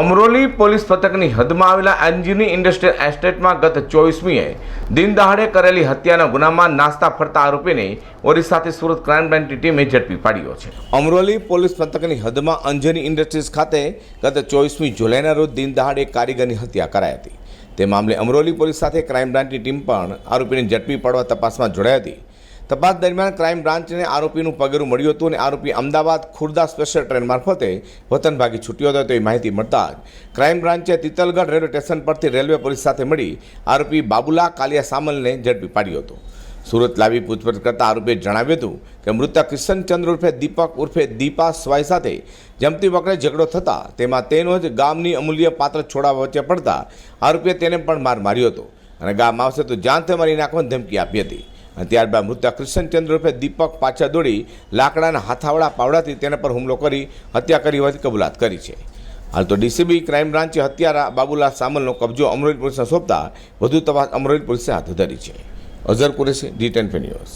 Amroli police પથકની હદમાં આવેલા એન્જિની industrial એસ્ટેટમાં ગત ચોવીસમીએ દિન દહાડે કરેલી હત્યાના ગુનામાં નાસ્તા ફરતા આરોપીને ઓરિસ્સાથી સુરત ક્રાઇમ બ્રાન્ચની ટીમે ઝડપી પાડ્યો છે. અમરોલી પોલીસ પથકની હદમાં અંજની ઇન્ડસ્ટ્રીઝ ખાતે ગત ચોવીસમી જુલાઈના રોજ દિન દહાડે કારીગરની હત્યા કરાઈ હતી. તે મામલે અમરોલી પોલીસ સાથે ક્રાઇમ બ્રાન્ચની ટીમ પણ આરોપીને ઝડપી પાડવા તપાસમાં જોડાઈ હતી. તપાસ દરમિયાન ક્રાઇમ બ્રાન્ચને આરોપીનું પગેરું મળ્યું હતું અને આરોપી અમદાવાદ ખુર્દા સ્પેશિયલ ટ્રેન મારફતે વતન ભાગી છૂટ્યો હતો, તેવી માહિતી મળતા જ ક્રાઇમ બ્રાન્ચે તિતલગઢ રેલવે સ્ટેશન પરથી રેલવે પોલીસ સાથે મળી આરોપી બાબુલા કાલિયા સામલને ઝડપી પાડ્યો હતો. સુરત લાવી પૂછપરછ કરતા આરોપીએ જણાવ્યું હતું કે મૃતક કિશનચંદ્ર ઉર્ફે દીપક ઉર્ફે દીપા સ્વાય સાથે જમતી વખતે ઝઘડો થતા તેમાં તેનો જ ગામની અમૂલ્ય પાત્ર છોડાવવા વચ્ચે પડતા આરોપીએ તેને પણ માર માર્યો હતો અને ગામ આવશે તો જાનથી મારી નાખવાની ધમકી આપી હતી. ત્યારબાદ મૃતક કૃષ્ણચંદ્ર રૂપે દીપક પાછા દોડી લાકડાના હાથાવડા પાવડાથી તેના પર હુમલો કરી હત્યા કરી હોવાની કબૂલાત કરી છે. હાલ તો ડીસીબી ક્રાઇમ બ્રાન્ચે હત્યારા બાબુલાલ સામલનો કબજો અમરોલી પોલીસને સોંપતા વધુ તપાસ અમરોલી પોલીસે હાથ ધરી છે. Azhar Qureshi, D ten news.